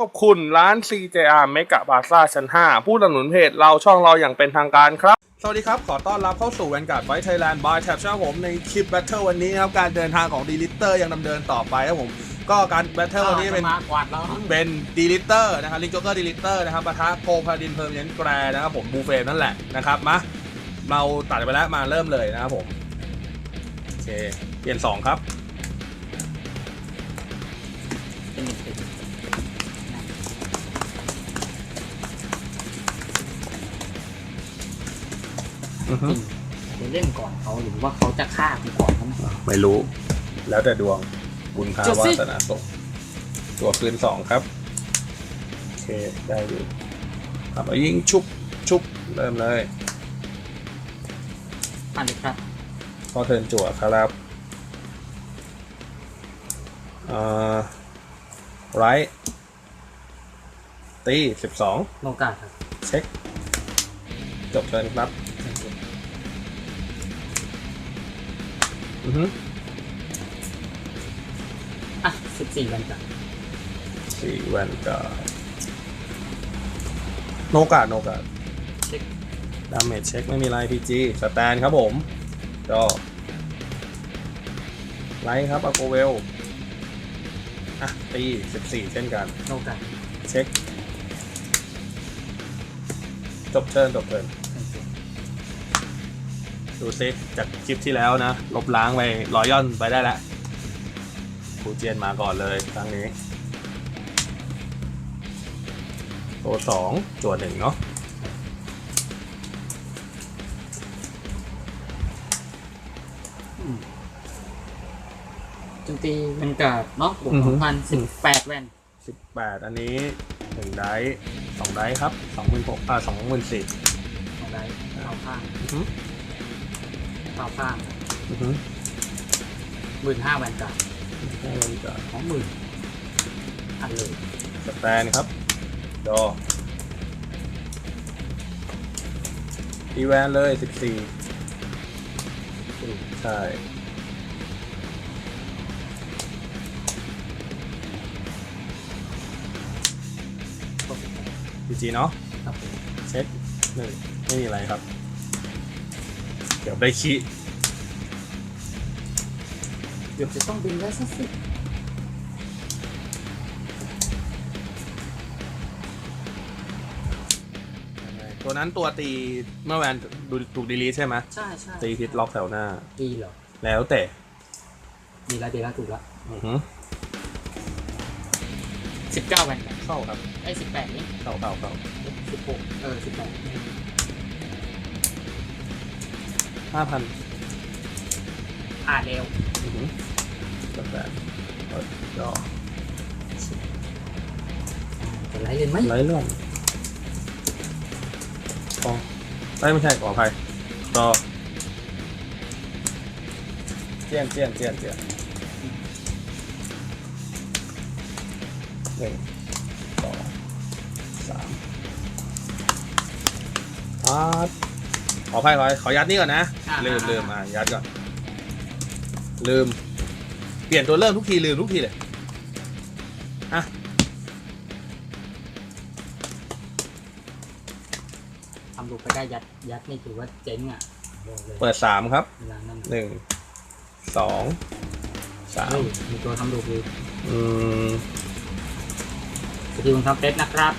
ขอบคุณร้าน CJR เมกะบาซ่าชั้น 5 ผู้สนับสนุนเพจเราช่องเราอย่างเป็นทางการครับ สวัสดีครับ ขอต้อนรับเข้าสู่แวนการ์ดไฟไทยแลนด์บายแท็บช่างผมในคลิปแบทเทิลวันนี้ครับ การเดินทางของดีลิเตอร์ยังดำเนินต่อไปครับผม ก็การแบทเทิลวันนี้เป็นมากวาดแล้วเป็นดีลิเตอร์นะครับลิงโจเกอร์ดีลิเตอร์นะครับปะทะโคพาดินเพอร์เมนต์แกรนะครับผมบูเฟนั่นแหละนะครับมาเราตัดไปแล้วมาเริ่มเลยนะครับผมโอเคเปลี่ยน 2 ครับเป็นหนึ่ง อือฮึจะเล่นก่อนเขาหรือว่าเขาจะฆ่ากูก่อนเขาไหมไม่รู้ แล้วแต่ดวงบุญพาจุดวาสิ สนาส่งตัวคืนสองครับ โอเค ได้อยู่ครับเอายิงชุบชุบเริ่มเลย อ่านเลยครับพอเทิร์นจั่วครับเอ่อไรตีสิบสองโลกาครับ เช็ค จบเทิร์นครับ อือฮึอะสิบสี่วันจ้ะสี่แวนการ์ดโนกาดโนกาดเช็คดาเมจเช็คไม่มีไลน์พีจีสแตนครับผมก็ไลท์ครับอโกเวลอะตี14 เช่นกันโลกาเช็ค จบเทิร์นจบเทิร์น ดูซิจากคลิปที่แล้วนะลบล้างไปรอย่อนไปได้แล้วครูเจียนมาก่อนเลยครั้งนี้ตัวสองตัวหนึ่งเนาะโจมตีเป็นกาดเนาะบวกอือสฮึองพันสิบแปดแวนสิบแปดอันนี้หนึ่งไดส์สองไดส์ครับสองหมื่นหกอ่าสองหมื่นสี่เอาได้เอาข้างอือ ฮึเอาข้างอือฮึหมื่นห้าแวนจ้ะให้มันจะสองหมื่นอันเลยสแตนครับ ดอตีแวนเลยสิบสี่สี่ใช่หกสิบแปดพีจีเนาะครับผมเช็คหนึ่งไม่มีอะไรครับ เดี๋ยวได้ขี้เดี๋ยวจะต้องบินแล้วสักสิตัวนั้นตัวตีเมื่อแวนดูถูกดีลีทใช่ไหมใช่ใช่ตีพิษล็อกแถวหน้าดีเหรอ แล้วแต่ดีแล้วดีแล้วถูกแล้วอือฮึสิบเก้าแวนจ้ะเข้าครับไอ้สิบแปดนี่เข้าเข้าเข้าสิบหกเออสิบแปด ห้าพันอ่านเร็วอือฮึสแตนเปิดดอจะไล่เรียนไหมไร้เรื่องกองไอ้ยไม่ใช่ขออภัยรอเจียนเจียนเจียนเจียนหนึ่งสองสามอาร์ต ขออภัยขอขอยัดนี่ก่อนนะลืมลืมอะยัดก่อน ลืม เปลี่ยนตัวเริ่มทุกทีลืมทุกทีเลยอะทำลูกไปได้ยัดยัดนี่ถือว่าเจ๊งอะบอกเลยเปิดสามครับเวลานั้นหนึ่งสองสามเฮ้ยมีตัวทำลูกดีอืมสกิลของทำเต็นะครับ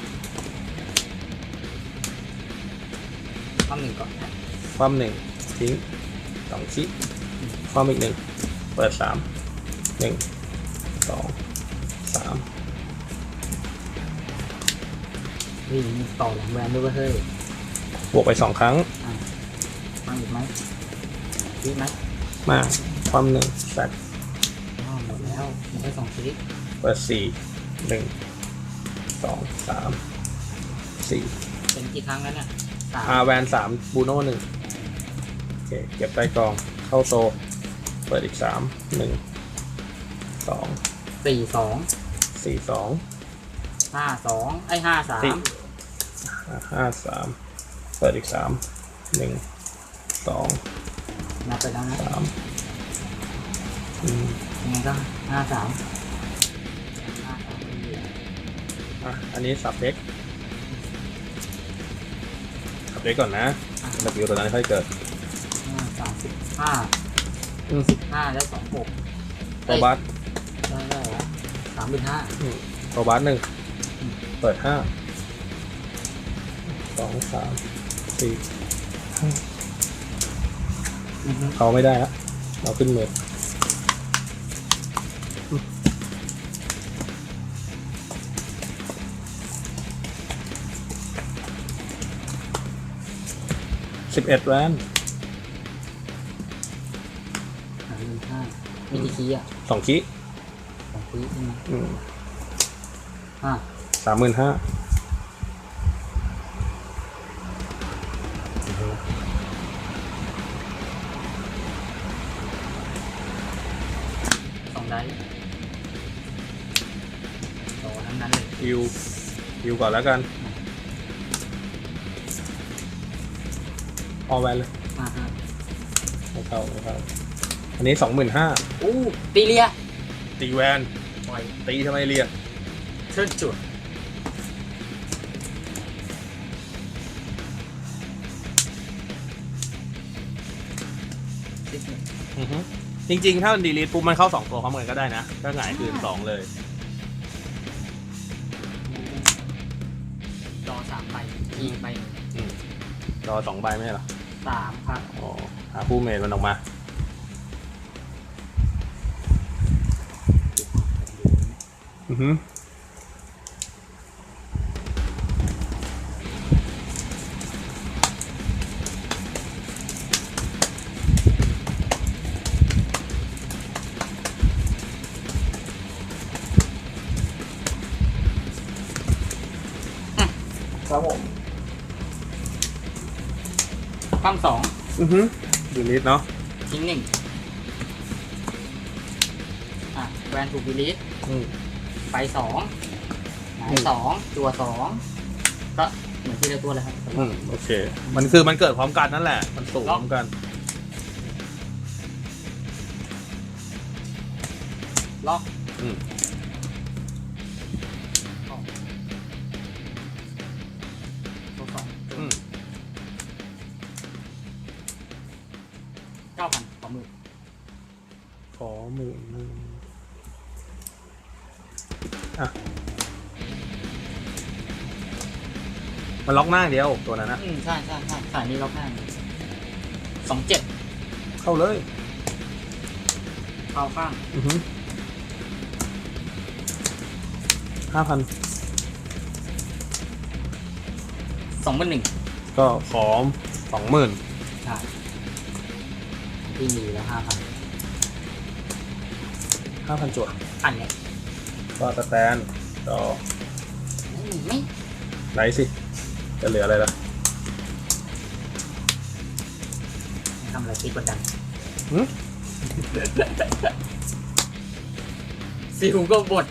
ทำหนึ่งก่อนนะ ความหนึ่งทิ้งสองชิความอีกหนึ่งเปิดสามหนึ่งสองสามเฮ้ยมีต่อหลังแบรนด์ด้วยเวยเฮ้ยบวกไปสองครั้งทำอีกไหมดีไหมมาความหนึ่งแซกอ๋อหมดแล้วหมดไปสองชนิดเปิดสี่หนึ่งสองสามสี่เป็นกี่ครั้งแล้วเนี่ยสามอาแวนสามบูโน่หนึ่งโอ เคเก็บใต้กองเข้าโซ เปิดอีกสามหนึ่งสองสี่สองสี่สองห้าสองไอ้ห้าสาสี่มห้าสามเปิดอีกสามหนึ่งสองนับไปแล้วนะสามอืมยังไงก็ห้าสามห้าสามเป็นเหรียญอะอันนี้สับเด็กสับเด็กก่อนนะอะดับบิวตัวนั้นค่อยเกิดห้าสามสิบ ห้าอืม สิบห้าได้สองหกตัวบัสได้ได้แล้วสามหมื่นห้าตัวบัสหนึ่งอืมเปิดห้า สองสามสี่ห้าเขาไม่ได้ละเราขึ้นมือสิบเอ็ดแวน หมื่นห้ามีกี่คีย์อะสองคิสองคีย์ใช่ไหมอืมอ่าสามหมื่นห้าสองได้โตทั้งนั้นเลยฮิวฮิวก่อนแล้วกันออแวนเลยอ่าฮะ ไม่เข้าไม่เข้า อันนี้สองหมื่นห้าอู้ตีเลียตีแวนปล่อยตีทำไมเรียกเชิญจุดสิบหนึ่งอือฮึจริงๆ ถ้ามันดีลีทปุ๊บมันเข้าสองตัวพร้อมกันก็ได้นะก็หงายคืนสองเลยจอสามใบยิงไปอืมรอสองใบไม่ใช่เหรอสามครับ อ๋อหาผู้เมนมันออกมา อือฮึครับผมปั้มสองอือฮึดีลีทเนาะทิ้งหนึ่งอะแวนถูกบิลิสอืม ไปสองหงาอืยมสองตัวสองก็เหมือนที่เราตัวเลยครับ อืมโอเค มันคือมันเกิดพร้อมกันนั่นแหละ มันสูงพร้อมกัน ล็อกอืมตัวสองอืมเก้าพันขอมือขอหมื่นหนึ่ง อะมันล็อกหน้าอย่างเดียวตัวนั้นนะอืมใช่ใช่ใช่สายนี้ล็อกห้าสองเจ็ดเข้าเลยเข้าข้างอือฮึห้าพันสองพันหนึ่งก็ขอสองหมื่นใช่ที่มีแล้วห้าพันห้าพันจวดอันเนี้ย ก็สแตนต่อไม่มีไม่ไหนสิ จะเหลืออะไรล่ะทำอะไรตีกดดันหึ ซิวก็บด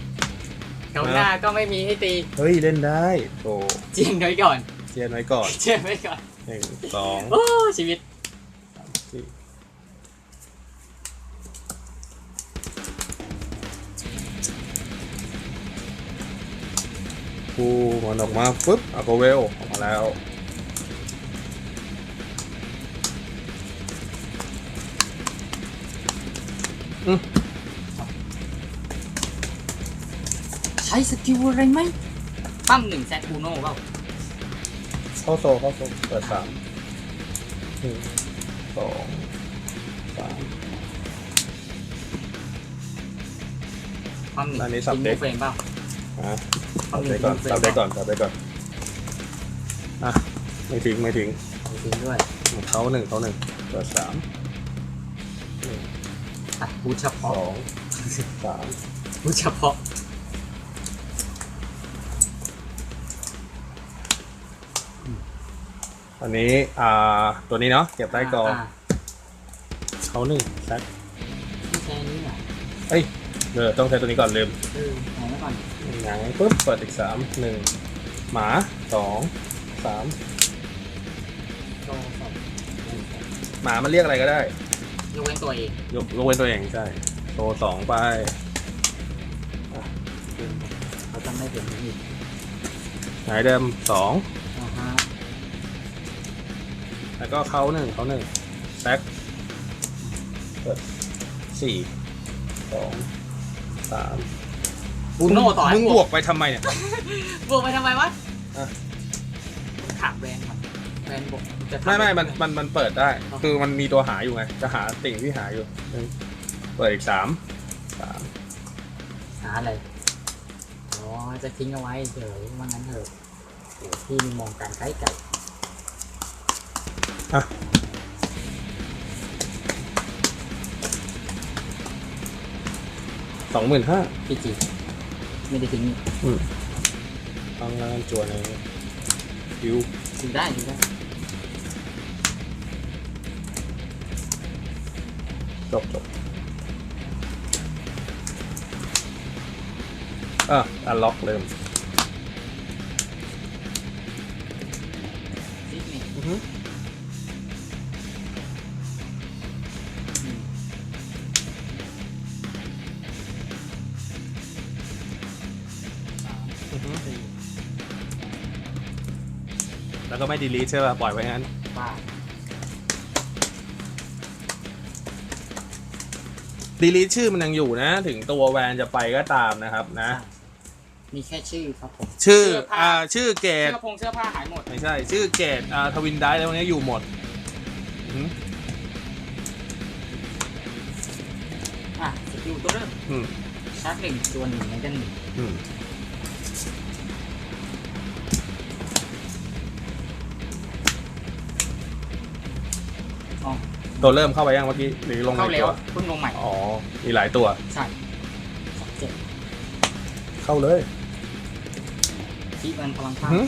แถวหน้าก็ไม่มีให้ตี เฮ้ย เล่นได้โอ้เจียงไว้ก่อน เชียนไว้ก่อนเจียงไว้ก่อนหนึ่งสอง โอ้ชีวิต กูมันออกมาปุ๊บอะโกเวลออกมาแล้วใช้สกิลอะไรไหมปั้มหนึ่งแซดบูโน่เปล่าเข้าโซเข้าโซเปิดสามหนึ่งสองสามปั้มหนึ่งอันนี้สับเด็กเฟรมเปล่า อะปั้สัมบหนึ่ได้งก่อนสับได้ก่อนสับได้ก่อนอะไม่ทิ้งไม่ทิ้งเอาจริงด้วยเขาหนึ่งเขาหนึ่งเปิดสามหนึ่งตัดบูทเฉสพาะองสามบูทเฉพาะอันนี้อ่าตัวนี้เนาะเก็บได้ก่อนาเขาหนึ่งแซกไม่ใช่อันนี้อะเอ้ยเออต้องใช้ตัวนี้ก่อนลืมเออไหนไว้ก่อน หงายปุ๊บเปิดอีกสามหนึ่งหมาสองสามโตสองหมามันเรียกอะไรก็ได้ ยกเว้นตัวเองยกยกเว้นตัวเองใช่โตสองไปเขาจำไม่เป็นนี่อหงายเดิมสองอ่าฮะแล้วก็เขาหนึ่งเขาหนึ่งแซกเปิดสี่สองสาม บูโน่ต่อให้มึงบบววกกไปทำไมเนี่ย บวกไปทำไมวะอะ ขาดแบรนด์ก่อนแบรนด์บวกจะทำไม่ไม่มันด้มันมันเปิดได้อ๋อคือมันมีตัวหาอยู่ไง จะหาติ่งที่หาอยู่หนึ่งเปิดอีกสามสามหาอะไรอ๋อจะทิ้งเอาไว้เฉยว่างั้นเถอะโอ้พี่มีมองการใกล้ไก่สองหมื่นห้าพี่จี ไม่ได้ทิ้งนี่ทำงานจวนในคิวทิ้งได้ทิ้งได้จบจบอะอันล็อกเริ่ม ก็ไม่ดีลีทใช่ป่ะ ปล่อยไว้งั้น บ้าดีลีทชื่อมันยังอยู่นะ ถึงตัวแวนจะไปก็ตามนะครับนะ มีแค่ชื่อครับผมชื่อเสื้อผ้าอ่าชื่อเกตเสื้อผงเสื้อผ้าหายหมด ไม่ใช่ ชื่อเกตอ่าทวินได้แล้วพวกนี้อยู่หมดอืมอะสกิลตัวเริ่มอืมชาร์จหนึ่งตัวหนึ่งในกันหนึ่งอืม ตัวเริ่มเข้าไปยังเมื่อกี้หรือลงเข้าในแล้วตัวเพิ่งลงใหม่อ๋อมีหลายตัวใช่สองเจ็ดเข้าเลยที่มันพลังอืข้าองหือ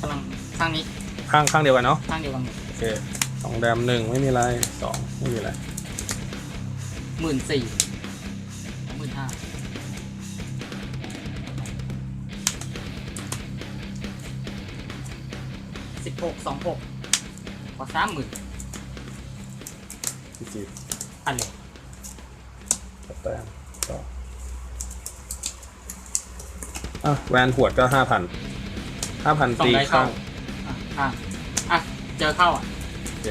พลังข้างนี้ข้างข้างเดียวกันเนาะข้างเดียวกันโอเคสองแดมหนึ่งไม่มีอะไรสองไม่มีอะไรหมื่นสี่สองหมื่นห้าสิบหกสองหกพอสามหมื่น พี่จีอันเลยตัดแต้มต่ออะแวนหวดก็ห้าพันห้าพันสองตีได้เข้าข้างอะอะอะเจอเข้าอะโอเค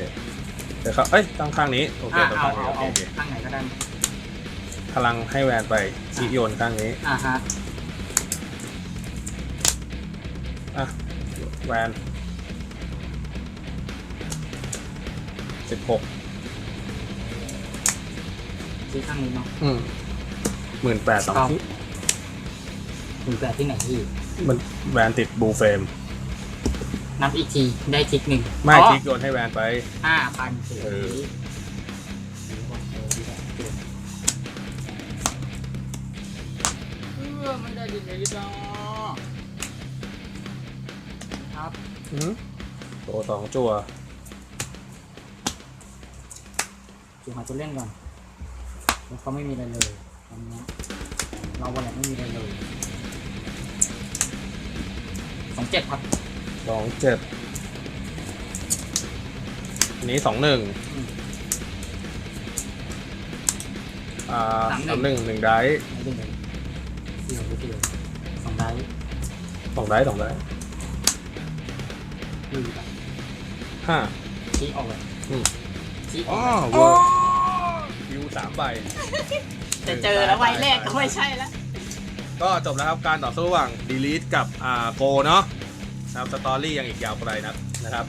เดี๋ยวครับเอ้ยตั้งข้างนี้โอเคอะตั้งเอาข้างนี้เอาโอเคเอาโอเคข้างไหนก็ได้พลังให้แวนไปชี้โยนข้างนี้ อะฮะอะแวนสิบหก ซื้อข้างนี้เนาะอืมหมื่นแปดสองครับที่หมื่นแปดที่ไหนที่มันแวนติดบูเฟรมนับอีกทีได้ทิกหนึ่งไม่อ๋อทิกโยนให้แวนไปห้าพันสี่เออเออไม่ได้ดินเลยจ้าครับอือหือตัวสองจัวจูหาตัวเล่นก่อน แล้วเขาไม่มีอะไรเลยตอนนี้เราวันไหนไม่มีอะไรเลยสองเจ็ดครับสองเจ็ดอันนี้สองหนึ่งอืม อ่าสามหนึ่งสามหนึ่งหนึ่งได้ไม่ได้เลยเสี่ยวไปเสี่ยวสองได้สองได้สองได้คือแบบห้าชี้ออกเลยอืมชี้ออ๋ออกเลยเวิร์วิว สามใบ จะเจอแล้วใบแรกก็ไม่ใช่แล้ว ก็จบแล้วครับการต่อสู้ระหว่างดีลิทกับอ่าโกเนาะนะครับสตอรี่ยังอีกยาวไกลนะนะครับ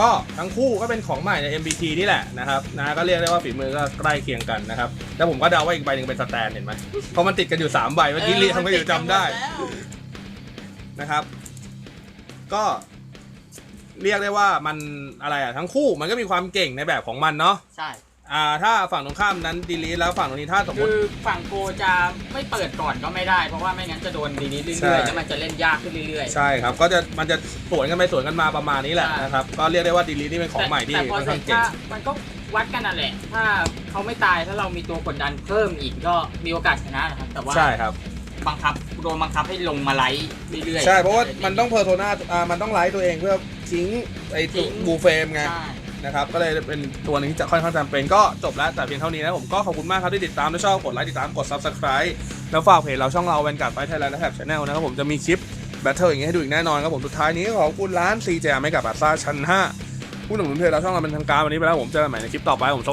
ก็ทั้งคู่ก็เป็นของใหม่ใน MBT นี่แหละนะครับนะก็เรียกได้ว่าฝีมือก็ใกล้เคียงกันนะครับแล้วผมก็เดาว่าอีกใบหนึ่งเป็นสแตนเห็นไหมเพราะมันติดกันอยู่ 3 ใบเมื่อกี้เรียกทำก็อยู่จำได้นะครับ ก็เรียกได้ว่ามันอะไรอะทั้งคู่มันก็มีความเก่งในแบบของมันเนาะใช่ อ่าถ้าฝั่งตรงข้ามนั้นดีลีแล้วฝั่งตรงนี้ถ้าสมมคืติอฝั่งโกจะไม่เปิดก่อนก็ไม่ได้ เพราะว่าไม่งั้นจะโดนดีนี้ใช่เรื่อยๆแล้วมันจะเล่นยากขึ้นเรื่อยๆ ใช่ครับ ก็จะมันจะสวนกันไปสวนกันมาประมาณนี้แหละใช่ นะครับ ก็เรียกได้ว่าดีลีนี่เป็นของใหม่ที่แต่พอค่อนเสร็ข้าจงเก่งถ้ามันก็วัดกันนั่นแหละ ถ้าเขาไม่ตายถ้าเรามีตัวกดดันเพิ่มอีกก็มีโอกาสชนะนะครับ แต่ว่าใช่ครับ บังคับโดนบังคับให้ลงมาไลฟ์เรื่อยๆ ใช่ เพราะว่ามันต้องเพอร์โซนาอ่ามันต้องไลฟ์ตัวเองเพื่อทิ้งไอ้ทิ้งบูเฟรมไง ใช่ นะครับก็เลยเป็นตัวหนึงที่จะค่อนข้างจำเป็นก็จบแล้วแต่เพียงเท่านี้นะผมก็ขอบคุณมากครับที่ติดตามถ้าชอบกดไลค์ติดตามกด subscribe แล้วฝากเพจเราช่องเราแวนการ์ดไฟไทยแลนด์และแท็บชาแนลนะครับผมจะมีคลิปแบทเทิลอย่างนี้ให้ดูอีกแน่นอนครับผมสุดท้ายนี้ขอบคุณร้านซีเจไม่กับบาซ่าชั้น5ผู้หนุนเพจเราช่องเราเป็นทางการวันนี้ไปแล้วผมเจอกันใหม่ในคลิปต่อไปผม